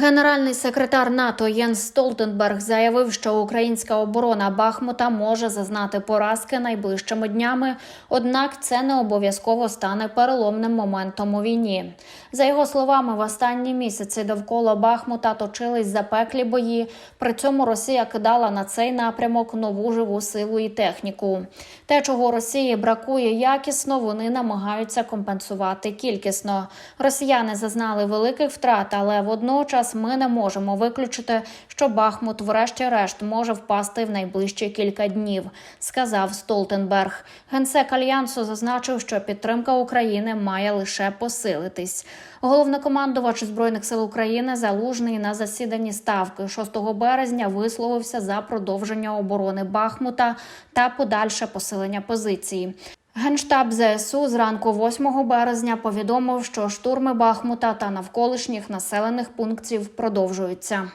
Генеральний секретар НАТО Єнс Столтенберг заявив, що українська оборона Бахмута може зазнати поразки найближчими днями, однак це не обов'язково стане переломним моментом у війні. За його словами, в останні місяці довкола Бахмута точились запеклі бої. При цьому Росія кидала на цей напрямок нову живу силу і техніку. Те, чого Росії бракує якісно, вони намагаються компенсувати кількісно. Росіяни зазнали великих втрат, але водночас ми не можемо виключити, що Бахмут, врешті-решт, може впасти в найближчі кілька днів, сказав Столтенберг. Генсек альянсу зазначив, що підтримка України має лише посилитись. Головнокомандувач збройних сил України залужний на засіданні ставки 6 березня висловився за продовження оборони Бахмута та подальше посилення позиції. Генштаб ЗСУ зранку 8 березня повідомив, що штурми Бахмута та навколишніх населених пунктів продовжуються.